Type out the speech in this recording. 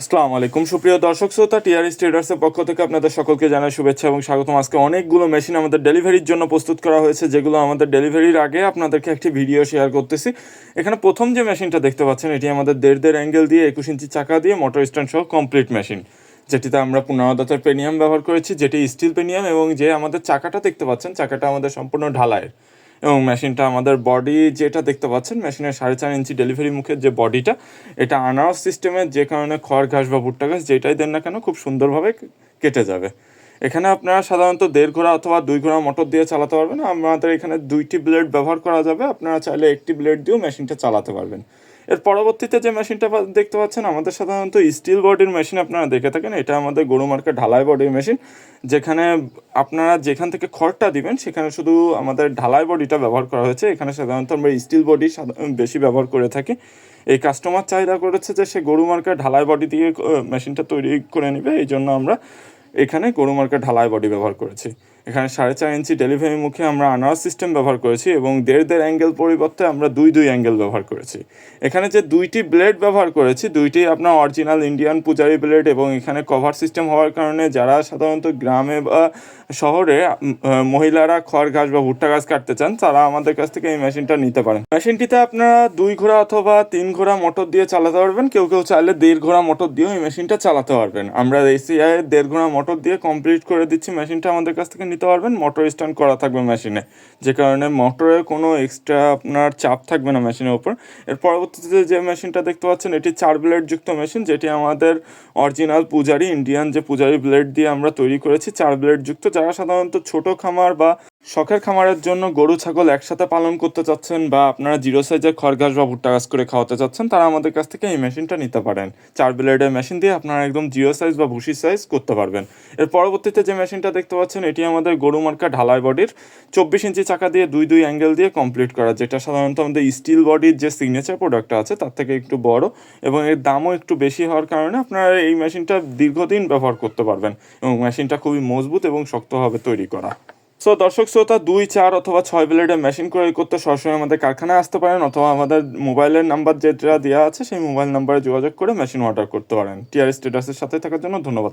আসসালামু আলাইকুম। সুপ্রিয় দর্শক, শ্রোতা, টিআরএস ট্রেডার্সের পক্ষ থেকে আপনাদের সকলকে জানাই শুভেচ্ছা এবং স্বাগতম। আজকে অনেকগুলো মেশিন আমাদের ডেলিভারির জন্য প্রস্তুত করা হয়েছে, যেগুলো আমাদের ডেলিভারির আগে আপনাদেরকে একটি ভিডিও শেয়ার করতেছি। এখানে প্রথম যে মেশিনটা দেখতে পাচ্ছেন, এটি আমাদের দেড় দেড় অ্যাঙ্গেল দিয়ে, একুশ ইঞ্চি চাকা দিয়ে মোটর স্ট্যান্ড সহ কমপ্লিট মেশিন যেটিতে আমরা পুনরাদাতের পেনিয়াম ব্যবহার করেছি, যেটি স্টিল পেনিয়াম এবং যে আমাদের চাকাটা দেখতে পাচ্ছেন, চাকাটা আমাদের সম্পূর্ণ ঢালাইয়ের। এবং মেশিনটা আমাদের বডি যেটা দেখতে পাচ্ছেন, মেশিনের সাড়ে চার ইঞ্চি ডেলিভারি মুখের যে বডিটা এটা আনারস সিস্টেমের যে কারণে খড় ঘাস বা ভুট্টা ঘাস যেটাই দেন না কেন খুব সুন্দরভাবে কেটে যাবে। এখানে আপনারা সাধারণত দেড় ঘোড়া অথবা দুই ঘোড়া মোটর দিয়ে চালাতে পারবেন। আমাদের এখানে দুইটি ব্লেড ব্যবহার করা যাবে। আপনারা চাইলে একটি ব্লেড দিয়েও মেশিনটা চালাতে পারবেন। এর পরবর্তীতে যে মেশিনটা দেখতে পাচ্ছেন, আমাদের সাধারণত স্টিল বডির মেশিন আপনারা দেখে থাকেন। এটা আমাদের গরু মার্কেট ঢালাই বডির মেশিন যেখানে আপনারা যেখান থেকে খড়টা দিবেন, সেখানে শুধু আমাদের ঢালাই বডিটা ব্যবহার করা হয়েছে। এখানে সাধারণত আমরা স্টিল বডি বেশি ব্যবহার করে থাকি। এই কাস্টমার চাহিদা করেছে যে সে গরু মার্কেট ঢালাই বডি দিয়ে মেশিনটা তৈরি করে নেবে। এই জন্য আমরা এখানে গরু মার্কেট ঢালাই বডি ব্যবহার করেছি। এখানে সাড়ে চার ইঞ্চি ডেলিভারি মুখে আমরা আনার সিস্টেম ব্যবহার করেছি এবং দেড় দেড় অ্যাঙ্গেল পরিবর্তে আমরা দুই দুই অ্যাঙ্গেল ব্যবহার করেছি। এখানে যে দুইটি ব্লেড ব্যবহার করেছি, দুইটি আপনার অরিজিনাল ইন্ডিয়ান পূজারি ব্লেড এবং এখানে কভার সিস্টেম হওয়ার কারণে যারা সাধারণত গ্রামে বা শহরে মহিলারা খড় ঘাস বা ভুট্টা ঘাস কাটতে চান, তারা আমাদের কাছ থেকে এই মেশিনটা নিতে পারেন। মেশিনটিতে আপনারা দুই ঘোড়া অথবা তিন ঘোড়া মোটর দিয়ে চালাতে পারবেন। কেউ কেউ চাইলে দেড় ঘোড়া মোটর দিয়েও এই মেশিনটা চালাতে পারবেন। আমরা এসিআই দেড় ঘোড়া মোটর দিয়ে কমপ্লিট করে দিচ্ছি মেশিনটা আমাদের কাছ থেকে নিতে পারবেন মোটর স্ট্যান্ড করা থাকবে মেশিনে যে কারণে মোটরের কোনো এক্সট্রা আপনার চাপ থাকবে না মেশিনের উপর। এর পরবর্তীতে যে মেশিনটা দেখতে পাচ্ছেন, এটি চার ব্লেড যুক্ত মেশিন যেটি আমাদের অরিজিনাল পূজারি ইন্ডিয়ান যে পূজারি ব্লেড দিয়ে আমরা তৈরি করেছি, চার ব্লেড যুক্ত, যারা সাধারণত ছোট খামার বা শখের খামারের জন্য গরু, ছাগল একসাথে পালন করতে চাচ্ছেন বা আপনারা জিরো সাইজের খড়ঘাস বা ভুট্টা গাছ করে খাওয়াতে চাচ্ছেন, তারা আমাদের কাছ থেকে এই মেশিনটা নিতে পারেন। চার ব্লেডের মেশিন দিয়ে আপনারা একদম জিরো সাইজ বা ভুসি সাইজ করতে পারবেন। এর পরবর্তীতে যে মেশিনটা দেখতে পাচ্ছেন, এটি আমাদের গরু মার্কা ঢালাই বডির চব্বিশ ইঞ্চি চাকা দিয়ে দুই দুই অ্যাঙ্গেল দিয়ে কমপ্লিট করা, যেটা সাধারণত আমাদের স্টিল বডির যে সিগনেচার প্রোডাক্টটা আছে, তার থেকে একটু বড় এবং এর দামও একটু বেশি হওয়ার কারণে আপনারা এই মেশিনটা দীর্ঘদিন ব্যবহার করতে পারবেন এবং মেশিনটা খুবই মজবুত এবং শক্তভাবে তৈরি করা। সো দর্শক শ্রোতা, দুই, চার অথবা ছয় ব্লেডের মেশিন ক্রয় করতে সরাসরি আমাদের কারখানায় আসতে পারেন অথবা আমাদের মোবাইলের নাম্বার যেটা দেওয়া আছে, সেই মোবাইল নাম্বারে যোগাযোগ করে মেশিন অর্ডার করতে পারেন। টিআর স্টেটাসের সাথে থাকার জন্য ধন্যবাদ।